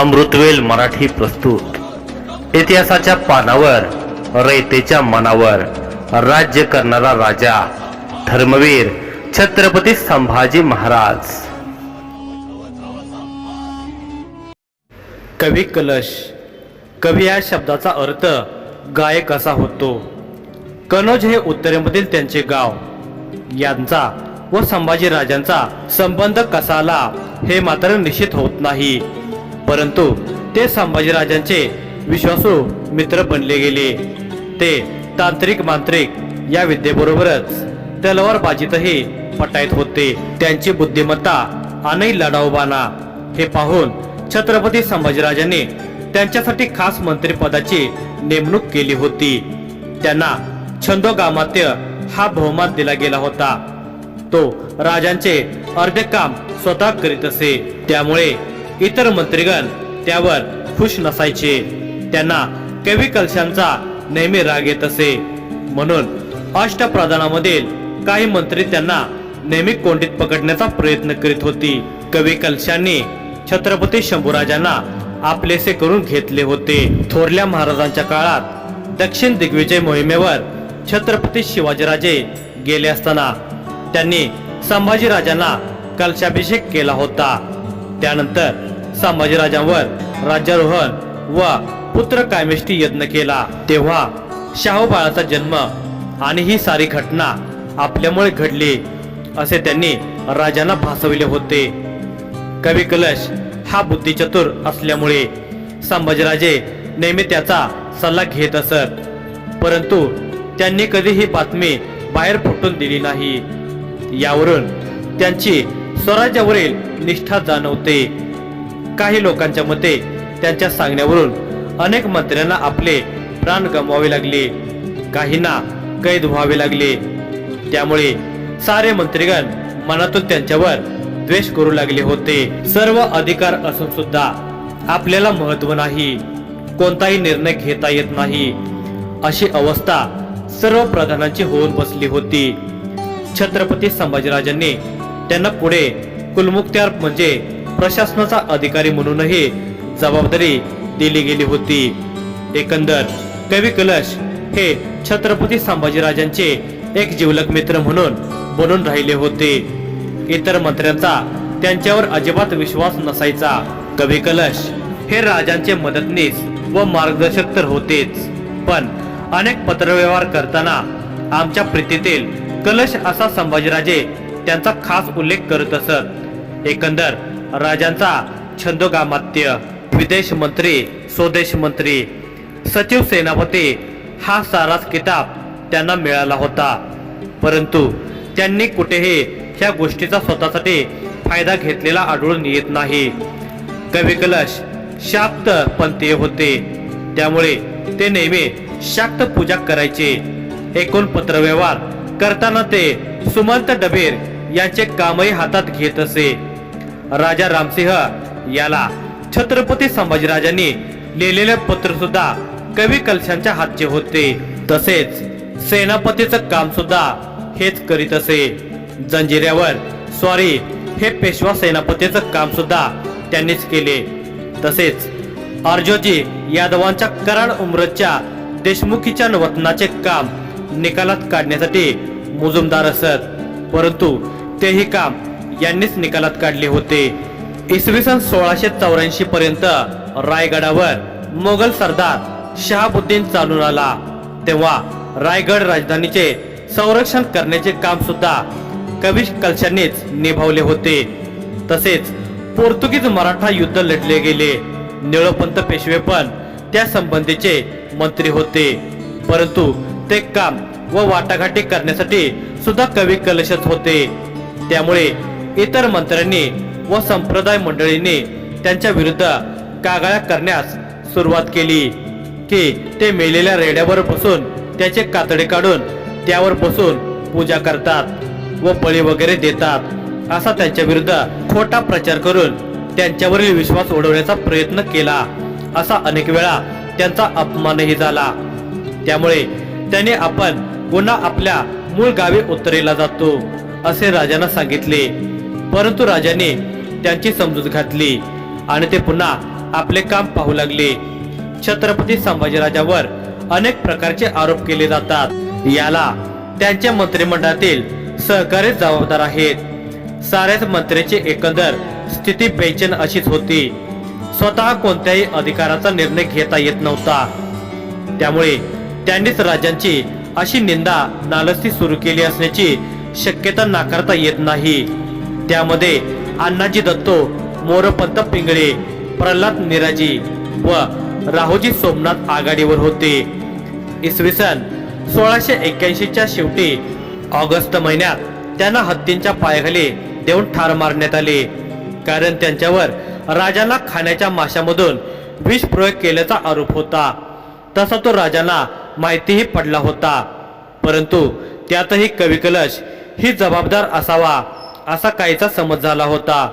अमृतवेल मराठी प्रस्तुत. इतिहासाच्या पानावर रयतेच्या मनावर राज्य करणारा राजा धर्मवीर छत्रपती संभाजी महाराज. कवी कलश. कवी या शब्दाचा अर्थ गायक असा होतो. कनोज हे उत्तरेमधील त्यांचे गाव. यांचा व संभाजी राजांचा संबंध कसा आला हे मात्र निश्चित होत नाही. परंतु ते संभाजीराजांचे विश्वासू मित्र बनले गेले. ते तांत्रिक मांत्रिक या विद्येबरोबरच तलवारबाजीतही पटायत होते. त्यांची बुद्धिमत्ता आणि लढाऊबाना हे पाहून छत्रपती संभाजीराजांनी त्यांच्यासाठी खास मंत्रिपदाची नेमणूक केली होती. त्यांना छंदोगामात्य हा बहुमान दिला गेला होता. तो राजांचे अर्धे काम स्वतः करीत असे. त्यामुळे इतर मंत्रीगण त्यावर खुश नसायचे. त्यांना कवी कलशांचा नेहमी राग येत असे. म्हणून अष्टप्रधानामधील काही मंत्री त्यांना नेहमी कोंडीत पकडण्याचा प्रयत्न करीत होती. कवी कलशांनी छत्रपती शंभूराजांना आपलेसे करून घेतले होते. थोरल्या महाराजांच्या काळात दक्षिण दिग्विजय मोहिमेवर छत्रपती शिवाजीराजे गेले असताना त्यांनी संभाजीराजांना कलशाभिषेक केला होता. त्यानंतर संभाजीराजांवर राज्यारोहण व पुत्र कायमिष्टी यत्न केला. तेव्हा शाहू बाळाचा जन्म आणि ही सारी घटना आपल्यामुळे घडली असे त्यांनी राजांना भासविले होते. कवी कलश हा बुद्धिचतुर असल्यामुळे संभाजीराजे नेहमी त्याचा सल्ला घेत असत. परंतु त्यांनी कधी ही बातमी बाहेर फुटून दिली नाही. यावरून त्यांची स्वराज्यावरील निष्ठा जाणवते. काही लोकांच्या मते त्यांच्या सांगण्यावरून अनेक मंत्र्यांना आपले प्राण गमवावे लागले. काहींना कैद व्हावे लागले. त्यामुळे सारे मंत्रीगण मनातून त्यांच्यावर द्वेष करू लागले होते. सर्व अधिकार असून सुद्धा आपल्याला महत्त्व नाही. कोणताही निर्णय घेता येत नाही. अशी अवस्था सर्व प्रधानांची होऊन बसली होती. छत्रपती संभाजीराजांनी त्यांना पुढे कुलमुखत्यार म्हणजे प्रशासनाचा अधिकारी म्हणूनही जबाबदारी दिली गेली होती. एकंदर कवी कलश हे छत्रपती संभाजीराजांचे एक जीवलक मित्र म्हणून बनून राहिले होते. इतर मंत्र्यांचा त्यांच्यावर अजिबात विश्वास नसायचा. कवी कलश हे राजांचे मदतनीस व मार्गदर्शक तर होतेच. पण अनेक पत्रव्यवहार करताना आमच्या प्रीतीतील कलश असा संभाजीराजे त्यांचा खास उल्लेख करत असत. एकंदर राजांचा छंदोगामात्य विदेश मंत्री स्वदेश मंत्री सचिव सेनापती हा साराच किताब त्यांना मिळाला होता. परंतु त्यांनी कुठेही ह्या गोष्टीचा स्वतःसाठी फायदा घेतलेला आढळून येत नाही. कविकलश शाक्त पंथीय होते. त्यामुळे ते नेहमी शाक्त पूजा करायचे. एकूण पत्रव्यवहार करताना ते सुमंत डबेर यांचे कामही हातात घेत असे. राजा रामसिंह याला छत्रपती संभाजीराजांनी लिहिलेले पत्र सुद्धा कवी कलशांच्या हातचे होते. तसेच सेनापतीचं काम सुद्धा हेच करीत असे. जंजिऱ्यावर स्वारी हे पेशवा सेनापतीचं काम सुद्धा त्यांनीच केले. तसेच अर्जोजी यादवांच्या कराड उमरतच्या देशमुखीच्या वतनाचे काम निकालात काढण्यासाठी मुजुमदार असत. परंतु तेही काम यांनीच निकालात काढले होते. इसवी सन सोळाशे चौऱ्याऐंशी पर्यंत रायगडावर मोगल सरदार शहाबुद्दीन चालून आला. तेव्हा रायगड राजधानीचे संरक्षण करण्याचे काम सुद्धा कवी कलशांनीच निभावले होते. तसेच पोर्तुगीज मराठा युद्ध लढले गेले. निळपंत पेशवे पण त्या संबंधीचे मंत्री होते. परंतु ते काम व वाटाघाटी करण्यासाठी सुद्धा कवी कलशच होते. त्यामुळे इतर मंत्र्यांनी व संप्रदाय मंडळींनी त्यांच्या विरुद्ध कागाळ्या करण्यास सुरुवात केली. की ते मेलेल्या रेड्यावर बसून त्याचे कातडे काढून त्यावर बसून पूजा करतात व बळी वगैरे देतात. असा त्यांच्या विरुद्ध खोटा प्रचार करून त्यांच्यावरील विश्वास उडवण्याचा प्रयत्न केला. असा अनेक वेळा त्यांचा अपमानही झाला. त्यामुळे त्याने आपण पुन्हा आपल्या मूळ गावी उत्तरेला जातो असे राजांना सांगितले. परंतु राजाने त्यांची समजूत घातली आणि ते पुन्हा आपले काम पाहू लागले. छत्रपती संभाजीराजावर अनेक प्रकारचे आरोप केले जातात. याला त्यांच्या मंत्रिमंडळातील सहकारी जबाबदार आहेत. साऱ्याच मंत्र्यांची एकंदर स्थिती बेचन अशीच होती. स्वतः कोणत्याही अधिकाराचा निर्णय घेता येत नव्हता. त्यामुळे त्यांनीच राजांची अशी निंदा नालस्ती सुरू केली असण्याची शक्यता नाकारता येत नाही. त्यामध्ये अण्णाजी दत्तो मोरपंत पिंगळे प्रल्हाद निराजी व राहोजी सोमनाथ आघाडीवर होते. इसवी सन सोळाशे एक्क्याऐंशीच्या शेवटी ऑगस्ट महिन्यात त्यांना हत्तींच्या पायाखाली देऊन ठार मारण्यात आले. कारण त्यांच्यावर राजाला खाण्याच्या माशामधून विष प्रयोग केल्याचा आरोप होता. तसा तो राजांना माहितीही पडला होता. परंतु त्यातही कवी कलश ही जबाबदार असावा असा काहीचा समज झाला होता.